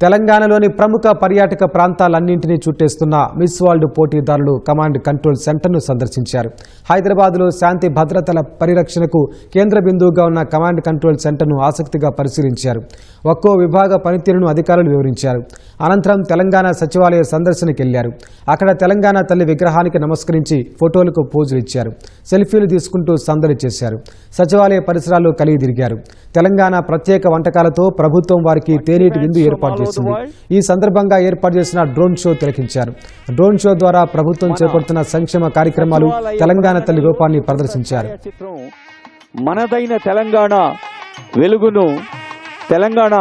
తెలంగాణలోని ప్రముఖ పర్యాటక ప్రాంతాలన్నింటినీ చుట్టేస్తున్న మిస్ వరల్డ్ పోటీదారులు కమాండ్ కంట్రోల్ సెంటర్ను సందర్శించారు. హైదరాబాద్లో శాంతి భద్రతల పరిరక్షణకు కేంద్ర బిందువుగా ఉన్న కమాండ్ కంట్రోల్ సెంటర్ను ఆసక్తిగా పరిశీలించారు. ఒక్కో విభాగ పనితీరును అధికారులు వివరించారు. అనంతరం తెలంగాణ సచివాలయ సందర్శనకెళ్ళారు. అక్కడ తెలంగాణ తల్లి విగ్రహానికి నమస్కరించి ఫోటోలకు పోజులు ఇచ్చారు. సెల్ఫీలు తీసుకుంటూ సందడి చేశారు. సచివాలయ పరిసరాల్లో కలిగి తిరిగారు. తెలంగాణ ప్రత్యేక వంటకాలతో ప్రభుత్వం వారికి తేనీటి విందు ఏర్పాటు చేసింది ఈ సందర్భంగా ఏర్పాటు చేసిన డ్రోన్ షో తిలకించారు డ్రోన్ షో ద్వారా ప్రభుత్వం చేపడుతున్న సంక్షేమ కార్యక్రమాలు తెలంగాణ తల్లి రూపాన్ని ప్రదర్శించారు చిత్రం మనదైన తెలంగాణ వెలుగును తెలంగాణ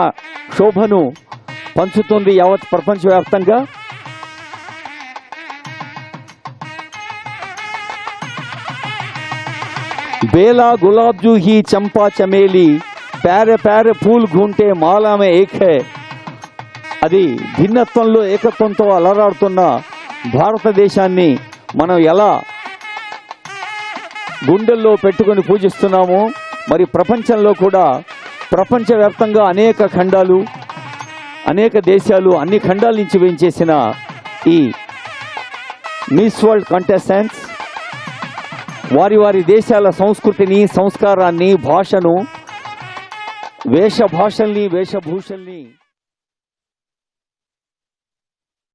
శోభను పంచుతుంది యావత్ ప్రపంచవ్యాప్తంగా बेला गुलाब जूही चंपा चमेली ప్యారె ప్యారె పూల్ ఘూంటే మాలామే ఏక్ హై అది భిన్నత్వంలో ఏకత్వంతో అలరాడుతున్న భారతదేశాన్ని మనం ఎలా గుండెల్లో పెట్టుకొని పూజిస్తున్నాము మరి ప్రపంచంలో కూడా ప్రపంచవ్యాప్తంగా అనేక ఖండాలు అనేక దేశాలు అన్ని ఖండాల నుంచి వేయించేసిన ఈ మిస్ వరల్డ్ కంటెస్టెంట్స్ వారి వారి దేశాల సంస్కృతిని సంస్కారాన్ని భాషను వేషభాషల్ని వేషభూషల్ని